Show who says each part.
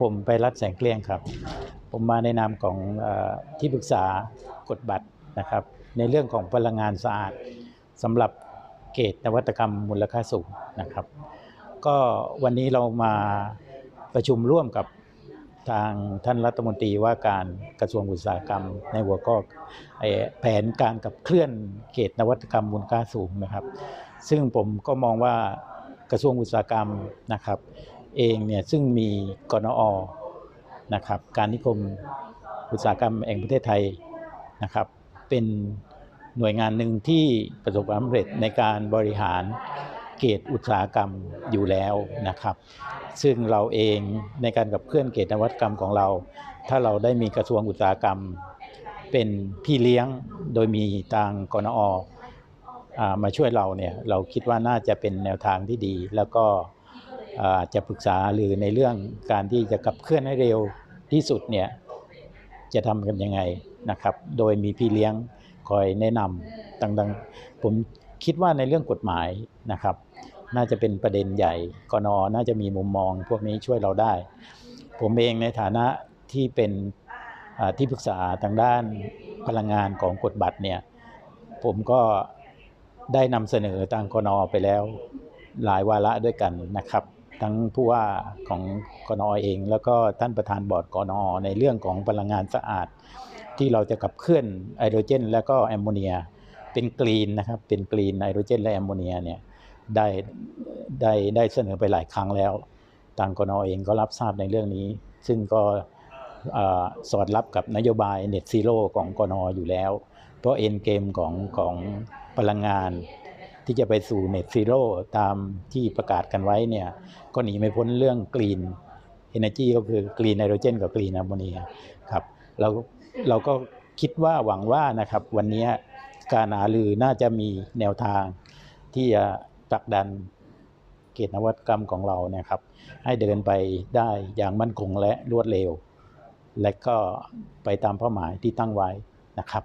Speaker 1: ผมไปรัฐแสงเกลี้ยงครับ ผมมาในนามของอที่ปรึกษากฎบัตรนะครับ ในเรื่องของพลังงานสะอาดสำหรับเกตนวัตกรรมมูลค่าสูงนะครับ ก็วันนี้เรามาประชุมร่วมกับทางท่านรัฐมนตรีว่าการกระทรวงอุตสาหกรรม ในหัวข้อแผนการกับเคลื่อนเกตนวัตกรรมมูลค่าสูงนะครับ ซึ่งผมก็มองว่ากระทรวงอุตสาหกรรมนะครับ เองเนี่ยซึ่งมีกนอนะครับการนิคมอุตสาหกรรมแห่งประเทศไทยนะครับ เป็นหน่วยงานหนึ่งที่ประสบความสำเร็จในการบริหารเกตอุตสาหกรรมอยู่แล้วนะครับ ซึ่งเราเองในการกับเคลื่อนเกตนวัตกรรมของเรา ถ้าเราได้มีกระทรวงอุตสาหกรรม เป็นพี่เลี้ยงโดยมีทางกนออมาช่วยเราเนี่ยเราคิดว่าน่าจะเป็นแนวทางที่ดี แล้วก็ อาจจะปรึกษาหรือในเรื่องการที่จะขับเคลื่อนให้เร็วที่สุดเนี่ยจะทำกันยังไงนะครับ โดยมีพี่เลี้ยงคอยแนะนำต่างๆ ผมคิดว่าในเรื่องกฎหมายนะครับ น่าจะเป็นประเด็นใหญ่กนอน่าจะมีมุมมองพวกนี้ช่วยเราได้ ผมเองในฐานะที่เป็นที่ปรึกษาทางด้านพลังงานของกฎบัตรเนี่ยผมก็ได้นำเสนอทางกนอไปแล้วหลายวาระด้วยกันนะครับ ทั้งผู้ว่าของกนอเอง แล้วก็ท่านประธานบอร์ดกนอในเรื่องของพลังงานสะอาด ที่เราจะขับเคลื่อนไฮโดรเจน และก็แอมโมเนีย เป็นกรีนนะครับเป็นกรีนไฮโดรเจน และแอมโมเนียเนี่ยได้ได้ได้เสนอไปหลายครั้งแล้วทางกนอเองก็รับทราบในเรื่องนี้ ซึ่งก็อสอดรับกับนโยบาย Net Zero ของกนออยู่แล้ว เพราะเอ็นเกมของของพลังงาน ที่จะไปสู่ Net Zero ตามที่ประกาศกันไว้เนี่ยก็หนีไม่พ้นเรื่อง Green Energy ก็คือ Green Hydrogen กับ Green Ammonia ครับเราเราก็คิดว่าหวังว่านะครับวันนี้การหารือน่าจะมีแนวทางที่จะผลักดันเกียรตินวัตกรรมของเราเนี่ยครับให้เดินไปได้อย่างมั่นคงและรวดเร็ว และก็ไปตามเป้าหมายที่ตั้งไว้นะครับ